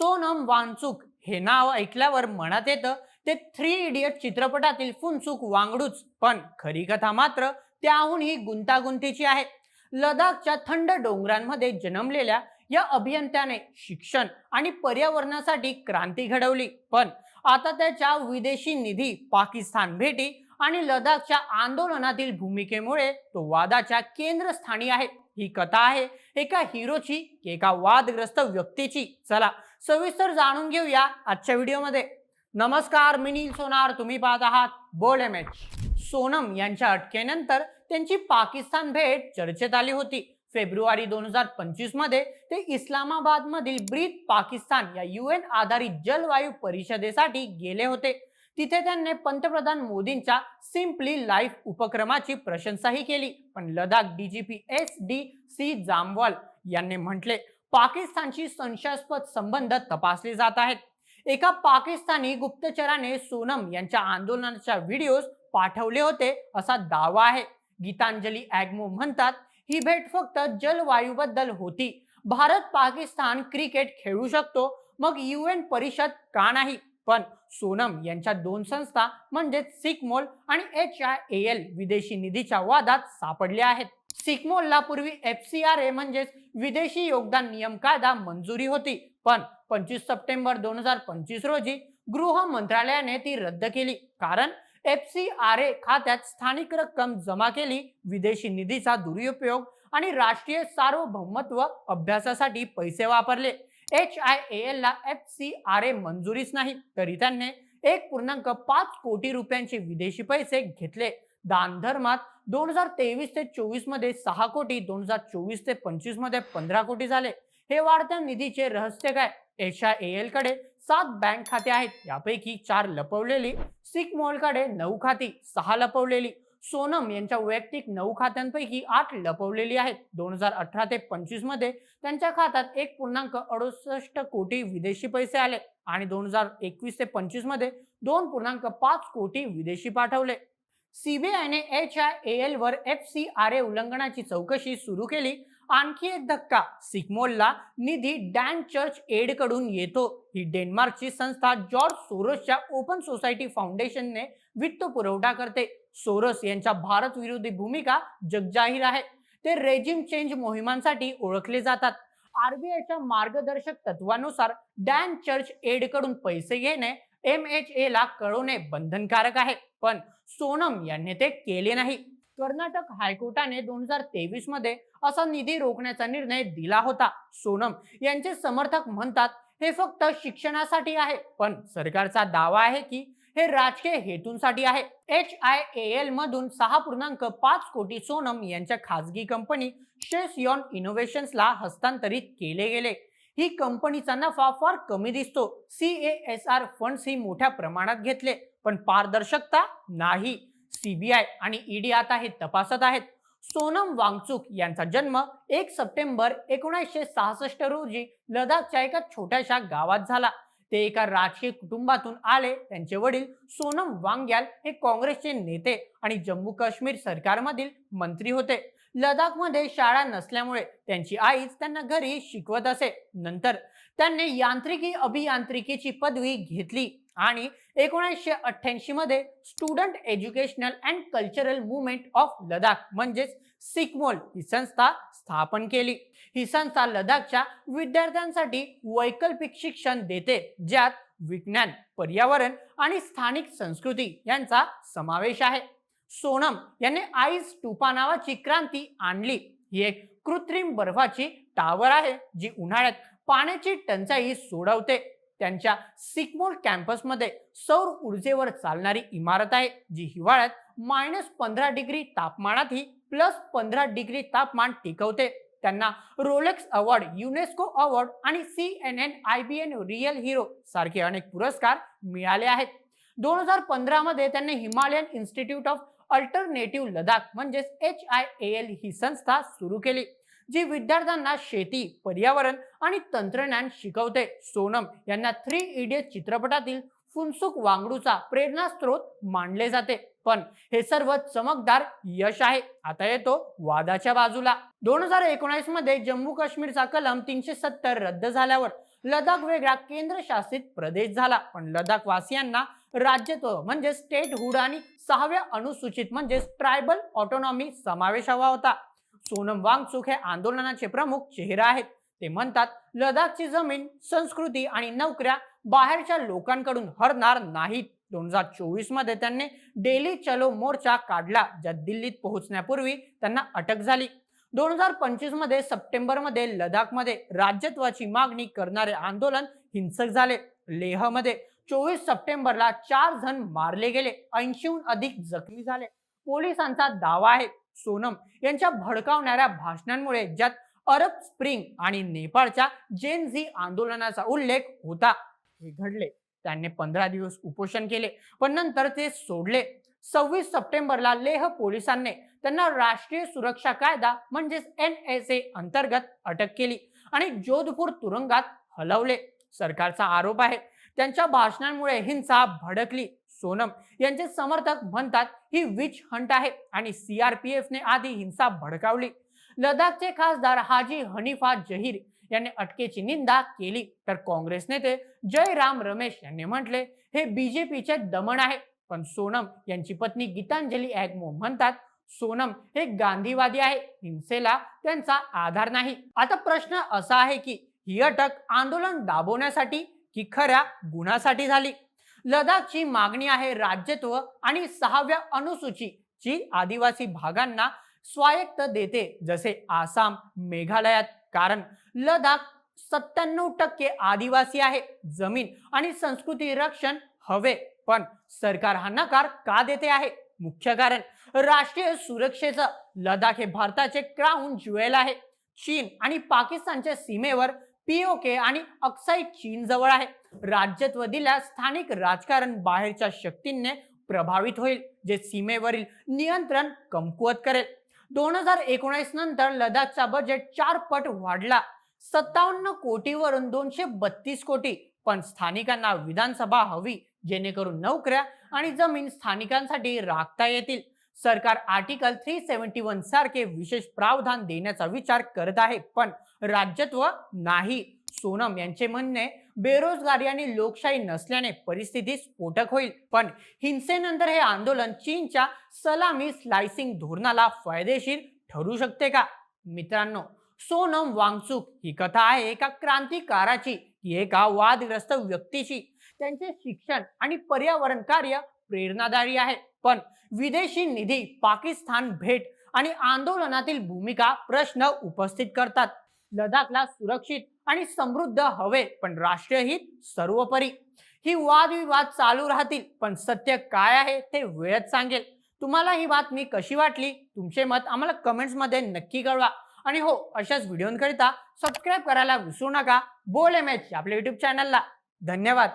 सोनम वांगचूक हे नाव ऐकल्यावर मनात येतं ते थ्री इडियट चित्रपटातील फुनचूक वांगडूच. पण खरी कथा मात्र त्याहूनही गुंतागुंतीची आहे. लडाखच्या थंड डोंगरांमध्ये जन्मलेल्या या अभियंत्याने शिक्षण आणि पर्यावरणासाठी क्रांती घडवली. पण आता त्याच्या विदेशी निधी पाकिस्तान भेटी आणि लडाखच्या आंदोलनातील भूमिकेमुळे तो वादाच्या केंद्रस्थानी आहे. ही कथा आहे एका हिरोची एका वादग्रस्त व्यक्तीची. चला सविस्तर जाणून घेऊया आजच्या व्हिडिओमध्ये. नमस्कार मी नील सोनार. तुम्ही पाहत आहात बोल एम एच सोनम यांच्या अटकेनंतर त्यांची पाकिस्तान भेट चर्चेत आली होती. फेब्रुवारी दोन हजार पंचवीसमध्ये ते इस्लामाबाद मधील ब्रीथ पाकिस्तान या युएन आधारित जलवायू परिषदेसाठी गेले होते. तिथे त्यांनी पंतप्रधान मोदींच्या सिम्पली लाईफ उपक्रमाची प्रशंसाही केली. पण Ladakh DGP S D C Jamwal यांनी म्हटले पाकिस्तानशी संशयास्पद संबंध तपासले जात आहेत. एका पाकिस्तानी गुप्तचराने सोनम यांच्या आंदोलनाच्या व्हिडिओज पाठवले होते असा दावा आहे. गीतांजली ॲग्मो म्हणतात ही भेट फक्त जलवायूबद्दल होती. भारत पाकिस्तान क्रिकेट खेळू शकतो मग युएन परिषद का नाही? पण सोनम यांच्या दोन संस्था म्हणजेच सिकमोल आणि एच आय ए एल विदेशी निधीच्या वादात सापडल्या आहेत. सिकमोलला पूर्वी एफ सी आर ए म्हणजेच विदेशी योगदान नियम कायदा मंजुरी होती. पण पंचवीस सप्टेंबर दोन हजार पंचवीस रोजी गृह मंत्रालयाने ती रद्द केली. कारण एफ सी आर ए खात्यात स्थानिक रक्कम जमा केली विदेशी निधीचा दुरुपयोग आणि राष्ट्रीय सार्वभौमत्व अभ्यासासाठी पैसे वापरले. एच आय एल ला एफ सी आर ए मंजुरीच नाही. तरी त्यांनी एक पूर्णांक पाच कोटी रुपयांचे विदेशी पैसे घेतले. दान धर्मात दोन हजार तेवीस ते चोवीसमध्ये सहा कोटी दोन हजार चोवीस ते पंचवीसमध्ये पंधरा कोटी झाले. हे वाढत्या निधीचे रहस्य काय? एच आय एलकडे सात बँक खाते आहेत. यापैकी चार लपवलेली सिककडे नऊ खाती सहा लपवलेली. सोनम यांच्या वैयक्तिक नऊ खात्यांपैकी आठ लपवलेली आहेत. दोन हजार अठरा ते पंचवीसमध्ये त्यांच्या खात्यात एक पूर्णांक अडुसष्ट कोटी विदेशी पैसे आले आणि दोन हजार एकवीस ते पंचवीसमध्ये दोन पूर्णांक पाच कोटी विदेशी पाठवले. सीबीआयने एच आय एल वर एफ सी आर ए उल्लंघनाची चौकशी सुरू केली. आणखी एक धक्का सिकमोलला निधी डॅन चर्च एडकडून येतो. ही डेन्मार्कची संस्था जॉर्ज सोरसच्या ओपन सोसायटी फाउंडेशनने वित्त पुरवठा करते. सोरस यांच्या भारत विरोधी भूमिका जगजाहीर आहे. ते रेजिम चेंज मोहिमांसाठी ओळखले जातात. आरबीआयच्या मार्गदर्शक तत्वानुसार डॅन चर्च एडकडून पैसे घेणे एम एच ए ला कळवणे बंधनकारक आहे पण सोनम यांनी ते केले नाही. कर्नाटक हायकोर्टाने दोन हजार तेवीसमध्ये असा निधी रोखण्याचा निर्णय दिला होता. सोनम यांचे समर्थक म्हणतात हे फक्त शिक्षणासाठी आहे पण सरकारचा दावा आहे की हे राजकीय हेतूंसाठी आहे. एच आय एल मधून सहा पूर्णांक पाच कोटी सोनम यांच्या खासगी कंपनी शेस यॉन इनोव्हेशन्सला हस्तांतरित केले गेले. ही कंपनीचा नफा फार कमी दिसतो. सी एस आर फंड्स ही मोठ्या प्रमाणात घेतले पण पारदर्शकता नाही. सीबीआय आणि ईडी आता हे तपासत आहेत. सोनम वांगचूक यांचा जन्म एक सप्टेंबर एकोणीसशे सहासष्ट रोजी लडाखच्या एका छोट्याशा गावात झाला. ते एका राजकीय कुटुंबातून आले. त्यांचे वडील सोनम वांग्याल हे काँग्रेसचे नेते आणि जम्मू काश्मीर सरकारमधील मंत्री होते. लडाखमध्ये शाळा नसल्यामुळे त्यांची आईच त्यांना घरी शिकवत असे. नंतर त्यांनी यांत्रिकी अभियांत्रिकीची पदवी घेतली आणि एकोणीसशे अठ्ठ्याऐंशी मध्ये student educational and cultural movement of Ladakh म्हणजेच सिकमोल ही संस्था स्थापन केली. ही संस्था लडाखच्या विद्यार्थ्यांसाठी वैकल्पिक शिक्षण देते ज्यात विज्ञान पर्यावरण आणि स्थानिक संस्कृती यांचा समावेश आहे. सोनम यांनी आईस टुपा नावाची क्रांती आणली. ही एक कृत्रिम बर्फाची टावर आहे जी उन्हाळ्यात पाण्याची टंचाई सोडवते. त्यांच्या सिकमोल कॅम्पसमध्ये सौर ऊर्जेवर चालणारी इमारत आहे जी हिवाळ्यात मायनस पंधरा डिग्री तापमानातही प्लस पंधरा डिग्री तापमान टिकवते. त्यांना रोलेक्स अवॉर्ड युनेस्को अवॉर्ड आणि C N N I B N real hero सारखे अनेक पुरस्कार मिळाले आहेत. दोन हजार पंधरामध्ये त्यांनी Himalayan institute of alternative Ladakh म्हणजेच एच आय एल ही संस्था सुरू केली जी विद्यार्थ्यांना शेती पर्यावरण आणि तंत्रज्ञान शिकवते. सोनम यांना थ्री इडियट चित्रपटातील फुनसुक वांगडूचा प्रेरणास्त्रोत मानले जाते. पण हे सर्व चमकदार यश आहे. आता येतो वादाच्या बाजूला. दोन हजार एकोणीसमध्ये जम्मू काश्मीरचा कलम तीनशे सत्तर रद्द झाल्यावर लडाख वेगळा केंद्रशासित प्रदेश झाला. पण लडाख वासियांना राज्यत्व म्हणजे स्टेटहूड आणि सहाव्या अनुसूचित म्हणजे ट्रायबल ऑटोनॉमी समावेश हवा होता. सोनम वांगचुक हे आंदोलनाचे प्रमुख चेहरा आहेत. ते म्हणतात लडाखची जमीन संस्कृती आणि नोकऱ्या बाहेरच्या लोकांकडून हरणार नाहीत. दोन हजार चोवीसमध्ये त्यांनी डेली चलो मोर्चा काढला ज्यात दिल्लीत पोहोचण्यापूर्वी त्यांना अटक झाली. दोन हजार पंचवीसमध्ये सप्टेंबरमध्ये लडाखमध्ये राज्यत्वाची मागणी करणारे आंदोलन हिंसक झाले. लेहमध्ये चोवीस सप्टेंबरला चार जण मारले गेले. ऐंशीहून अधिक जखमी झाले. पोलिसांचा दावा आहे सोनम यांच्या भडकावणाऱ्या भाषणांमुळे ज्यात अरब स्प्रिंग आणि नेपाळच्या जेन झी आंदोलनाचा उल्लेख होता. हे घडले. त्यांनी पंधरा दिवस उपोषण केले पण नंतर ते सोडले. सव्वीस सप्टेंबरला लेह पोलिसांनी त्यांना राष्ट्रीय सुरक्षा कायदा म्हणजेच एन एस ए अंतर्गत अटक केली आणि जोधपूर तुरुंगात हलवले. सरकारचा आरोप आहे त्यांच्या भाषणांमुळे हिंसा भडकली. सोनम यांचे समर्थक म्हणतात ही विच हंट आहे आणि सीआरपीएफने आधी हिंसा भडकावली. लडाखचे खासदार हाजी हनीफा जहीर यांनी अटकेची निंदा केली. तर काँग्रेस नेते जयराम रमेश यांनी म्हटले हे बीजेपीचे दमन आहे. पण सोनम यांची पत्नी गीतांजली ऍगमो म्हणतात सोनम हे गांधीवादी आहे. हिंसेला त्यांचा आधार नाही. आता प्रश्न असा आहे की ही अटक आंदोलन दाबवण्यासाठी की खऱ्या गुणासाठी झाली. लडाखची मागणी आहे राज्यत्व आणि सहाव्या अनुसूची जी आदिवासी भागांना स्वायत्त देते जसे आसाम मेघालयात. कारण लडाख सत्त्याण्णव टक्के आदिवासी आहे. जमीन आणि संस्कृती रक्षण हवे पण सरकार हा नकार का देते आहे? मुख्य कारण राष्ट्रीय सुरक्षेचं. लडाख हे भारताचे क्राऊन ज्वेल आहे. चीन आणि पाकिस्तानच्या सीमेवर पीओके आणि अक्साई चीन जवळ आहे. राज्यत्व दिल्यास स्थानिक राजकारण बाहेरच्या शक्तींनी प्रभावित होईल जे सीमेवरील नियंत्रण कमकुवत करेल. दोन हजार एकोणीस नंतर लडाखचा बजेट चार पट वाढला. सत्तावन्न कोटीवरून दोनशे बत्तीस कोटी. पण स्थानिकांना विधानसभा हवी जेणेकरून नोकऱ्या आणि जमीन स्थानिकांसाठी राखता येतील. सरकार आर्टिकल थ्री सेव्हन्टी वन सारखे विशेष प्रावधान देण्याचा विचार करत आहे पण राज्यत्व नाही. सोनम यांचे म्हणणे बेरोजगारी आणि लोकशाही नसल्याने परिस्थिती स्फोटक होईल. पण हिंसेनंतर हे आंदोलन चीनच्या सलामी स्लायसिंग धोरणाला फायदेशीर ठरू शकते का? मित्रांनो सोनम वांगचुक ही कथा आहे एका क्रांतिकाराची एका वादग्रस्त व्यक्तीची त्यांचे शिक्षण आणि पर्यावरण कार्य प्रेरणादायी आहे. पण विदेशी निधी पाकिस्तान भेट आणि आंदोलनातील भूमिका प्रश्न उपस्थित करतात. लडाखला सुरक्षित आणि समृद्ध हवे पण राष्ट्रहित सर्वोपरी. ही वादविवाद चालू राहतील पण सत्य काय आहे ते वेळच सांगेल. तुम्हाला ही बातमी कशी वाटली? तुमचे मत आम्हाला कमेंट्समध्ये नक्की कळवा. आणि हो अशाच व्हिडिओंकरिता सबस्क्राईब करायला विसरू नका. बोल एम एच आपल्या युट्यूब चॅनलला धन्यवाद.